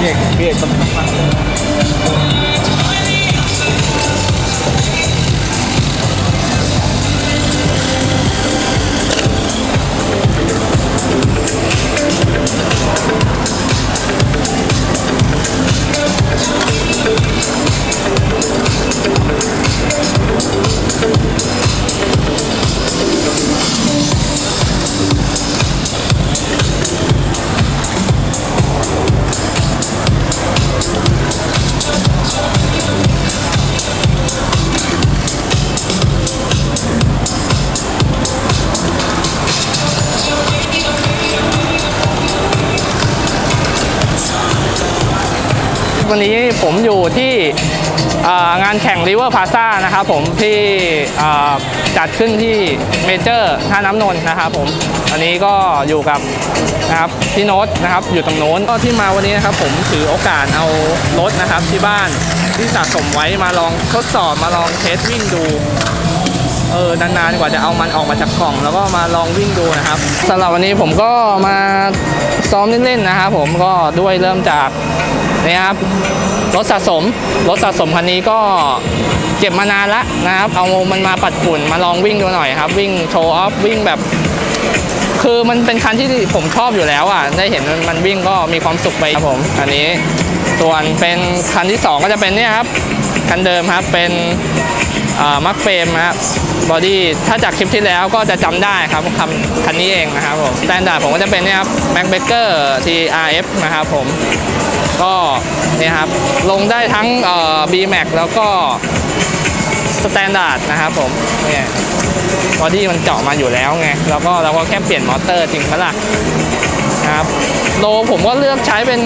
พี่เอกพี่เอกต้องมา วันนี้ผมอยู่ที่งานแข่ง River Plaza นะครับผมที่จัดขึ้นที่เมเจอร์ท่าน้ำนนท์นะครับผมอันนี้ก็อยู่กับนะครับพี่โน้ตนะครับอยู่ตรงโน้นก็ที่มาวันนี้นะครับผมถือโอกาสเอารถนะครับที่บ้านที่สะสมไว้มาลองทดสอบมาลองเทสวิ่งดูเออนานๆกว่าจะเอามันออกมาจากกล่อง แล้วก็มาลองวิ่งดูนะครับสำหรับวันนี้ผมก็มาซ้อมเล่นๆนะครับผมก็ด้วยเริ่มจาก นี่ครับรถสะสมรถสะสมคันนี้ก็เก็บมานานละนะครับ เอามันมาปัดฝุ่นมาลองวิ่งดูหน่อยครับ วิ่งโชว์ออฟวิ่งแบบ คือมันเป็นคันที่ผมชอบอยู่แล้วอะได้เห็นมันวิ่งก็มีความสุขไปครับผมอันนี้ส่วนเป็นคันที่ 2 ก็จะเป็นเนี่ยครับคันเดิมครับเป็นมักเฟรมนะครับบอดี้ถ้าจากคลิปที่แล้วก็จะจำได้ครับคันคันนี้เองนะครับผมสแตนดาร์ดผมก็จะเป็นเนี่ยครับ Mac b a k e r TRF นะครับผม ก็เนี่ยครับลงได้ทั้งเอ่อ B Max แล้วก็สแตนดาร์ดนะครับผมเนี่ยบอดี้มันเจาะมาอยู่แล้วไง แล้วก็เราก็แค่เปลี่ยนมอเตอร์จริงปะล่ะครับโลผมก็เลือกใช้เป็น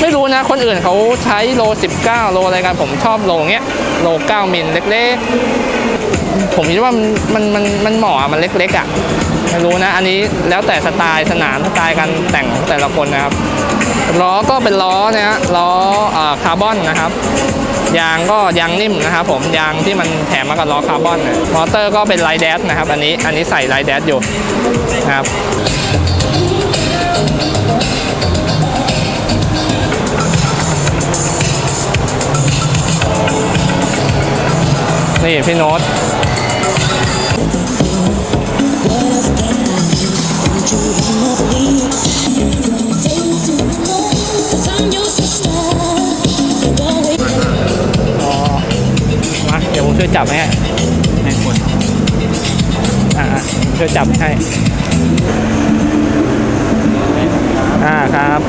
ไม่รู้นะคนอื่นเขาใช้โล 19 โลอะไรกันผมชอบโลเงี้ยโล 9 มิลเล็กๆ ผมคิดว่ามันมันมันเหมาะมันเล็กๆอะไม่รู้นะ อันนี้แล้วแต่สไตล์สนามสไตล์การแต่งแต่ละคนนะครับ ล้อก็เป็นล้อนะฮะล้อคาร์บอนนะครับ ยางก็ยางนิ่มนะครับผมยางที่มันแถมมากับล้อคาร์บอนเนี่ยมอเตอร์ก็เป็นไลท์แดชนะครับ อันนี้อันนี้ใส่ไลท์แดชอยู่นะครับนี่พี่โน้ต วผมช่วยจับให้ให้คนอ่าอะผมช่วยจับให้อ่าครับ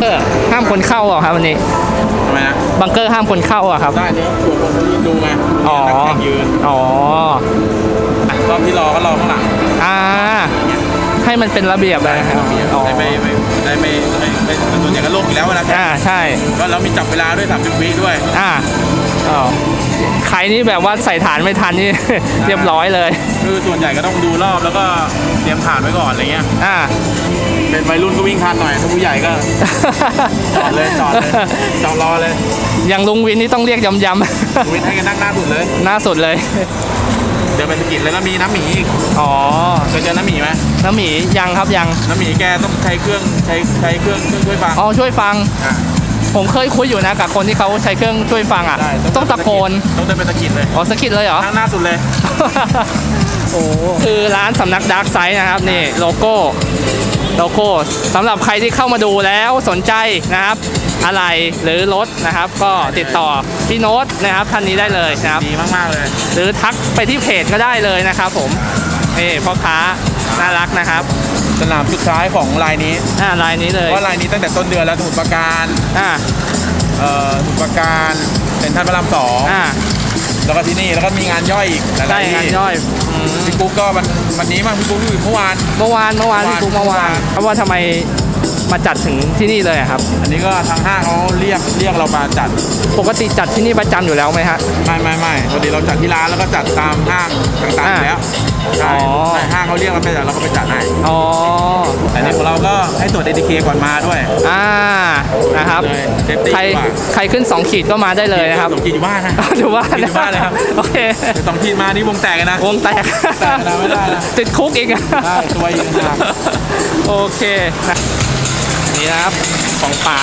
เออห้ามคนเข้าเหรอครับวันนี้ทำไมนะบังเกอร์ห้ามคนเข้าอะครับได้นี่ตัวคนเขายืนดูไงอ๋อนักแข่งยืนอ๋อรอบที่รอก็รอข้างหลังอ่าให้มันเป็นระเบียบเลยนะครับอ๋อได้ไม่ไม่ได้ไม่ ไม่ไม่ไม่ส่วนใหญ่ก็โลกอยู่แล้วเวลาแข่งอ่าใช่ก็เรามีจับเวลาด้วยสามสิบวิด้วยอ่าอ๋อใครนี่แบบว่าใส่ฐานไม่ทันนี่ เรียบร้อยเลย คือส่วนใหญ่ก็ต้องดูรอบแล้วก็เตรียมผ่านไว้ก่อนอะไรเงี้ยอ่า เป็นวัยรุ่นก็วิ่งทันหน่อยถ้าผู้ใหญ่ก็จอดเลยจอดเลยจอดรอเลยอย่างลุงวินนี่ต้องเรียกยำยำวิ่งให้กันนั่งหน้าสุดเลยหน้าสุดเลย เดินไปสะกิดแล้วก็มีน้ำหมีอีกอ๋อ เคยเจอน้ำหมีไหมน้ำหมียังครับยัง น้ำหมีแกต้องใช้เครื่องใช้ใช้เครื่องเครื่องช่วยฟังอ๋อช่วยฟัง อะผมเคยคุยอยู่นะกับคนที่เขาใช้เครื่องช่วยฟังอะ ได้ต้องตะโกน ต้องเดินไปสะกิดเลยอ๋อสะกิดเลยเหรอนั่งหน้าสุดเลย โอ้ คือร้านสำนักดาร์กไซด์นะครับ นี่ โลโก้ โลโก้สำหรับใครที่เข้ามาดูแล้วสนใจนะครับ อะไรหรือรถนะครับ ก็ติดต่อพี่โน้ตนะครับท่านนี้ได้เลยนะครับ ดีมากๆเลย หรือทักไปที่เพจก็ได้เลยนะครับผมนี่พ่อค้าน่ารักนะครับสนามสุดท้ายของลายนี้อ่ารายนี้เลยเพราะลายนี้ตั้งแต่ต้นเดือนแล้วสมุทรปราการอ่าเอ่อสมุทรปราการเป็นท่านพระรามสองอ่า แล้วก็ที่นี่แล้วก็มีงานย่อยอีกหลายๆได้ที่งานย่อยอืมพี่กุ๊กก็วันวันนี้มั้งพี่กุ๊กอยู่เมื่อวาน เมื่อวานเมื่อวานเมื่อวานพี่กุ๊กเมื่อวานเมื่อวานเพราะว่าทำไมมาจัดถึงที่นี่เลยอะครับ อันนี้ก็ทางห้างเขาเรียกเรียกเรามาจัดปกติจัดที่นี่ประจำอยู่แล้วไหมฮะ ไม่ไม่ไม่พอดีเราจัดที่ร้านแล้วก็จัดตามห้างต่างๆอยู่แล้วใช่อ๋อ ใช่ห้างเขาเรียกเราไปจัดเราก็ไปจัดให้อ๋อแต่นี่ของเราก็ให้ตรวจ ATK ก่อนมาด้วย อ่า นะครับ เลย safety ใครดีกว่า ใครขึ้น 2 ขีดก็มาได้เลยนะครับ สมกินอยู่บ้านนะอยู่บ้านอยู่บ้านเลยครับ โอเคแต่สองทีมมานี่วงแตกกันนะ วงแตกแตกนะไม่ได้นะติดคุกอีกอะได้ตัวอีกต่างหากโอเคนะนี่นะครับ ของป๋า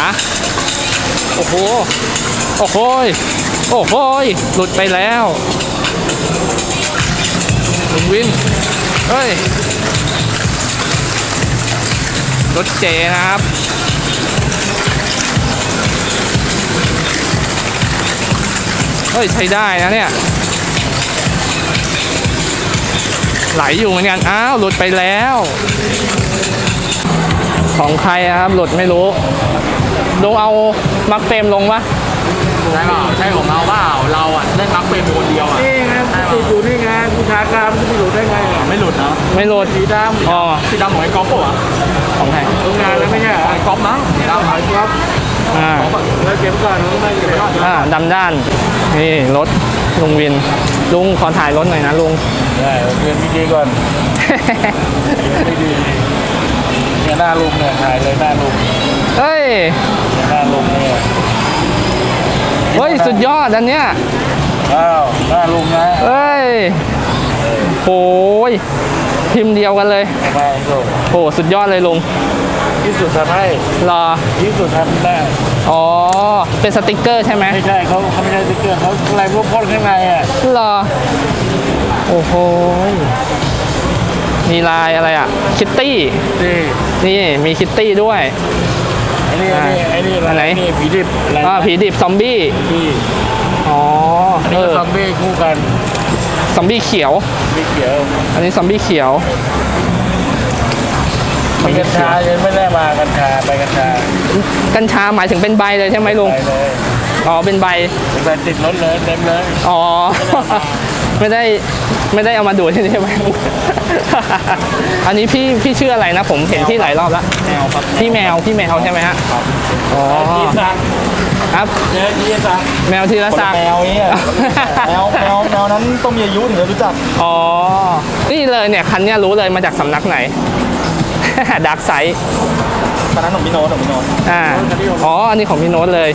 โอ้โห โอ้โหยโอ้โหยหลุดไปแล้วลุงวินเฮ้ย รถเจนะครับ เฮ้ยใช้ได้นะเนี่ย ไหลอยู่เหมือนกัน อ้าว หลุดไปแล้ว ของใครอะครับ หลุดไม่รู้ลุงเอามักเฟรมลงปะใช่เปล่าใช่ของเราเปล่าเราอะเล่นมักเป็นคนเดียวอะ นี่ไงติดอยู่นี่ไงผู้ชายกรรมจะไปหลุดได้ไงอะไม่หลุดเนาะไม่หลุดสีดำอ๋อสีดำของไอ้ก๊อฟปะวะของใครทำงานแล้วไม่ใช่เหรอไอ้ก๊อฟมั้งสีดำหายครับ อ่าแล้วเก็บก่อนแล้วไม่เก็บก่อนอ่าดำด้าน นี่รถลุงวิน ลุงขอถ่ายรถหน่อยนะลุง ได้เรียนดีๆก่อนไม่ดีเนี่ยหน้าลุงเนี่ยถ่ายเลยหน้าลุงเฮ้ยเนี่ยหน้าลุงเนี่ยเฮ้ย สุดยอดอันเนี้ย อ้าว หน้าลุงนะเฮ้ยโอ้ย พิมพ์เดียวกันเลยทำไมลุงโอ้สุดยอดเลยลุงที่สุดทำให้รอที่สุดทำได้อ๋อเป็นสติกเกอร์ใช่ไหมไม่ใช่เขาเขาไม่ใช่สติ๊กเกอร์เขาอะไรพวกพ่นข้างในอะรอโอ้โหยมีลายอะไรอะคิตตี้นี่นี่มีคิตตี้ด้วยไอ้นี่ไอ้นี่ไอ้นี่อันไหนนี่ผีดิบอะไรอ่าผีดิบซอมบี้พี่อ๋ออันเอนี้ก็อซอมบี้คู่กัน ซอมบี้เขียว มีเขียวอันนี้ซอมบี้เขียวมีกัญชายังไม่ได้มากัญชาไปกัญชากัญชาหมายถึงเป็นใบเลยใช่ไหมลุง ไปเลยอ๋อ เป็นใบ เป็นแฟนติดรถเลยเต็มเลยอ๋อ ไม่ได้ไม่ได้เอามาดูดใช่ไหม อันนี้พี่พี่ชื่ออะไรนะ ผมเห็นพี่หลายรอบแล้วแมวครับพี่แมวพี่แมวใช่ไหมฮะ อ๋อยีสัก ครับเจอยีสักแมวทีละศักดิ์แมวเนี่ยแมวแมวแมวนั้นต้องมีอายุถึงจะรู้จักอ๋อนี่เลยเนี่ยคันเนี้ยรู้เลยมาจากสำนักไหน ดักไซตอนนั้นของพี่โน้ตของพี่โน้ตอ่าอ๋ออันนี้ของพี่โน้ตเลย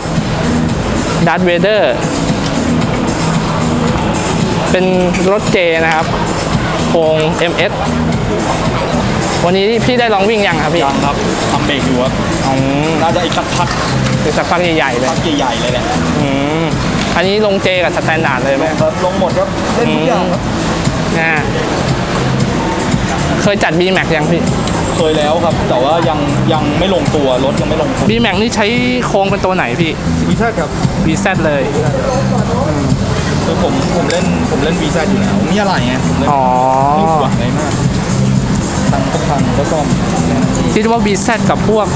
ดัตเวเดอร์เป็นรถเจนะครับโครง MS วันนี้พี่ได้ลองวิ่งยังครับพี่ยังครับทำเบรกอยู่ครับอืมน่าจะอีกสักพัก คือสักพักใหญ่ๆเลยพักใหญ่ๆเลยแหละอืมอันนี้ลงเจกับสแตนดาร์ดเลยไหมครับลงหมดครับเล่นทุกอย่างครับอ่าเคยจัด B Max ยังพี่ เคยแล้วครับ แต่ว่ายังยังไม่ลงตัวรถยังไม่ลงตัว B Max นี่ใช้โครงเป็นตัวไหนพี่วีซ่าครับ VZ เลยคือผมผมเล่นผมเล่นวีซ่าอยู่แล้วมีอะไรไงผมเล่นอ๋อไม่หวังอะไรมากทางก็พังก็ซ่อมคิดว่า VZ กับพวก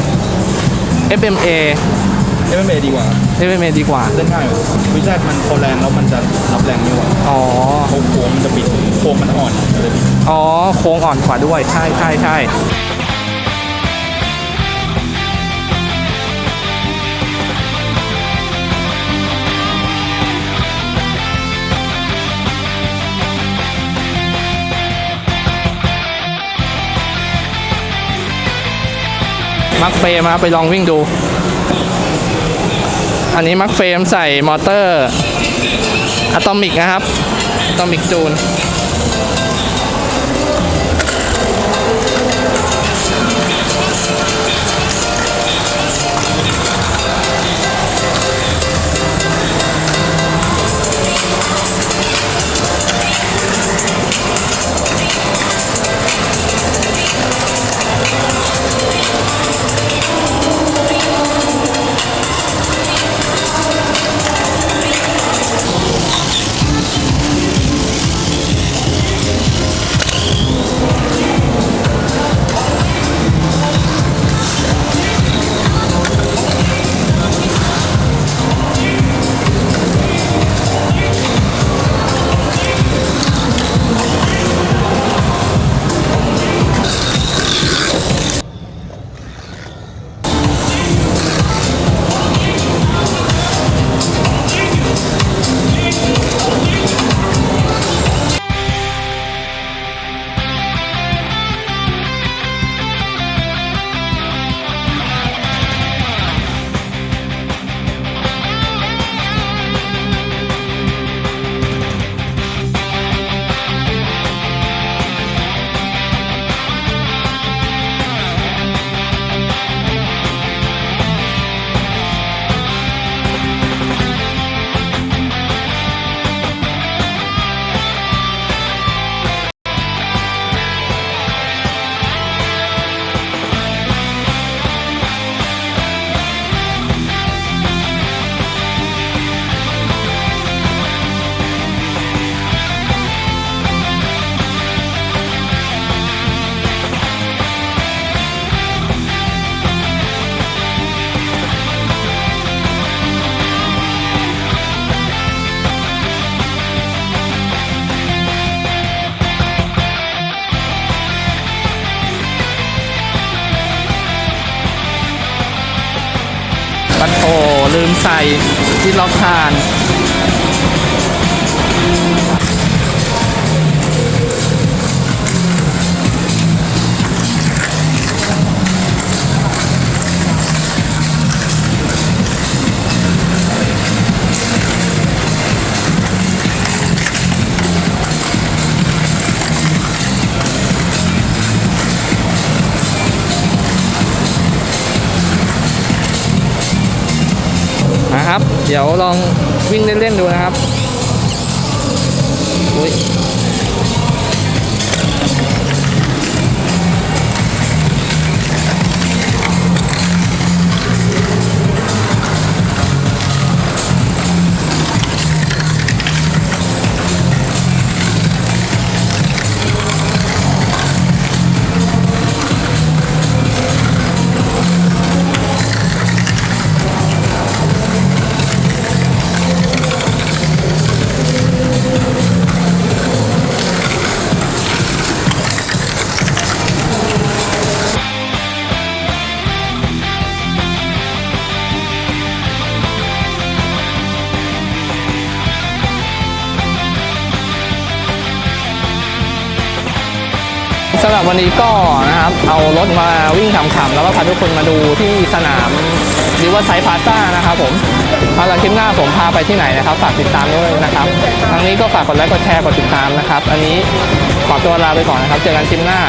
FMA เอ็มเอดีกว่า FMA ดีกว่าเล่นง่ายวีซ่ามันพอแรงแล้วมันจะรับแรงไม่ไหวอ๋อโค้งโค้งมันจะบิดโค้งมันอ่อนมันจะบิดอ๋อโค้งอ่อนกว่าด้วยใช่ใช่ใช่มักเฟรมครับไปลองวิ่งดู อันนี้มักเฟรมใส่มอเตอร์อะตอมิกนะครับอะตอมิกจูน ลืมใส่ที่ล็อกทาน เดี๋ยวลองวิ่งเล่นๆดูนะครับอุ้ย วันนี้ก็นะครับเอารถมาวิ่งขำๆแล้วก็พาทุกคนมาดูที่สนามริเวอร์ไซด์พาซ่านะครับผมพาราคลิปหน้าผมพาไปที่ไหนนะครับ ฝากติดตามด้วยนะครับทางนี้ก็ฝากกดไลค์กดแชร์กดติดตามนะครับ อันนี้ขอตัวลาไปก่อนนะครับ เจอกันคลิปหน้า